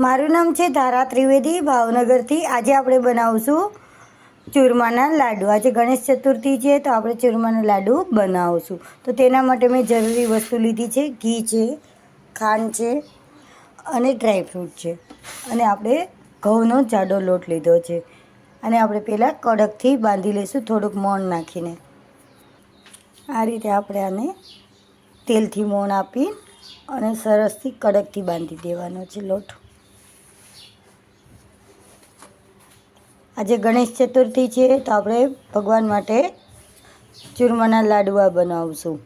મારું નામ છે ધારા ત્રિવેદી, ભાવનગરથી. આજે આપણે બનાવશું ચૂરમાના લાડુ. આજે ગણેશ ચતુર્થી છે, તો આપણે ચૂરમાના લાડુ બનાવશું. તો તેના માટે મેં જરૂરી વસ્તુ લીધી છે, ઘી છે, ખાંડ છે અને ડ્રાયફ્રૂટ છે. અને આપણે ઘઉંનો જાડો લોટ લીધો છે. અને આપણે પહેલાં કડકથી બાંધી લઈશું, થોડુંક મોણ નાખીને. આ રીતે આપણે આને તેલથી મોણ આપી અને સરસથી કડકથી બાંધી દેવાનો છે લોટ. આજે ગણેશ ચતુર્થી છે તો આપણે ભગવાન માટે ચૂરમાના લાડવા બનાવશું.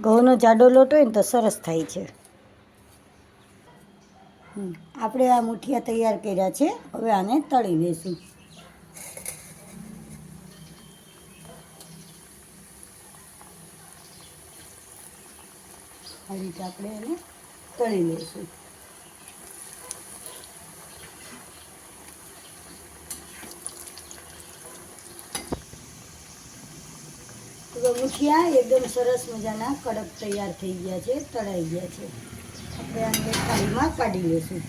ઘઉંનો જાડો લોટ હોય ને તો સરસ થાય છે. આપણે આ મુઠિયા તૈયાર કર્યા છે, હવે આને તળી લઈશું આપણે એને તળી લઈશું તો મુઠિયા એકદમ સરસ મજાના કડક તૈયાર થઈ ગયા છે, તળાઈ ગયા છે. આપણે આને થાળીમાં કાઢી લઈશું.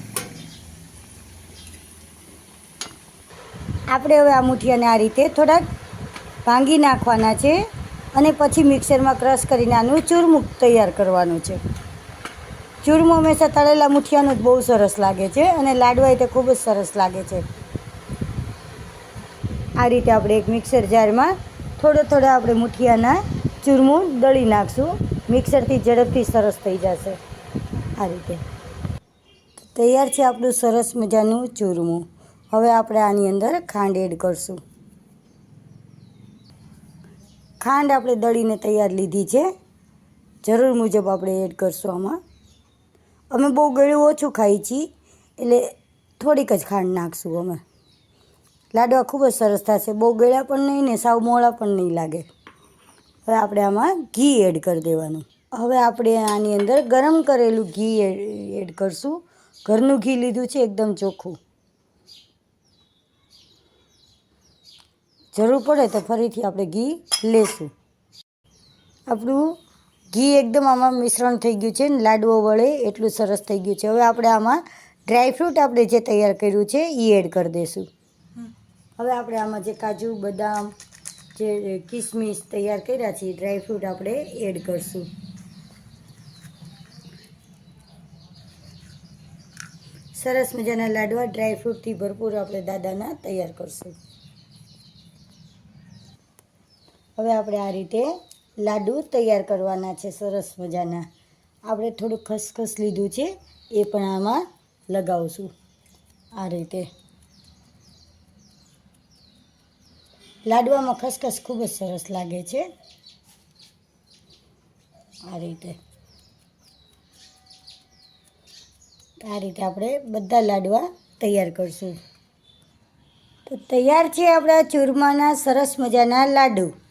આપણે હવે આ મુઠિયાને આ રીતે થોડાક ભાંગી નાખવાના છે અને પછી મિક્સરમાં ક્રશ કરીને આનું ચૂરમું તૈયાર કરવાનું છે. ચૂરમું હંમેશા તળેલા મુઠિયાનું જ બહુ સરસ લાગે છે અને લાડવા તે ખૂબ જ સરસ લાગે છે. આ રીતે આપણે એક મિક્સર જારમાં થોડો થોડા આપણે મુઠિયાના ચૂરમું દળી નાખશું. મિક્સરથી ઝડપથી સરસ થઈ જશે. આ રીતે. તૈયાર છે આપણું સરસ મજાનું ચૂરમું. હવે આપણે આની અંદર ખાંડ એડ કરશું. ખાંડ આપણે દળીને તૈયાર લીધી છે. જરૂર મુજબ આપણે એડ કરશું આમાં. અમે બહુ ગળ્યું ઓછું ખાઈએ છીએ, એટલે થોડીક જ ખાંડ નાખશું અમે. લાડવા ખૂબ જ સરસ થશે. બહુ ગળ્યા પણ નહીં ને સાવ મોળા પણ નહીં લાગે. હવે આપણે આમાં ઘી એડ કરી દેવાનું. હવે આપણે આની અંદર ગરમ કરેલું ઘી એડ કરશું. ઘરનું ઘી લીધું છે એકદમ ચોખ્ખું. જરૂર પડે તો ફરીથી આપણે ઘી લેશું. આપણું ઘી એકદમ આમાં મિશ્રણ થઈ ગયું છે ને લાડવો વળે એટલું સરસ થઈ ગયું છે. હવે આપણે આમાં ડ્રાયફ્રૂટ આપણે જે તૈયાર કર્યું છે એ એડ કરી દઈશું હવે આપણે આમાં જે કાજુ, બદામ, જે કિસમિસ તૈયાર કર્યા છે ડ્રાયફ્રૂટ આપણે એડ કરશું. સરસ મજાના લાડવા ડ્રાયફ્રૂટથી ભરપૂર આપણે દાદાના તૈયાર કરશું. હવે આપણે આ રીતે લાડુ તૈયાર કરવાના છે, સરસ મજાના. આપણે થોડું ખસખસ લીધું છે, એ પણ આમાં લગાવશું. આ રીતે. લાડવામાં ખસખસ ખૂબ જ સરસ લાગે છે. આ રીતે. આ રીતે આપણે બધા લાડવા તૈયાર કરશું. તો તૈયાર છે આપણા ચૂરમાના સરસ મજાના લાડુ.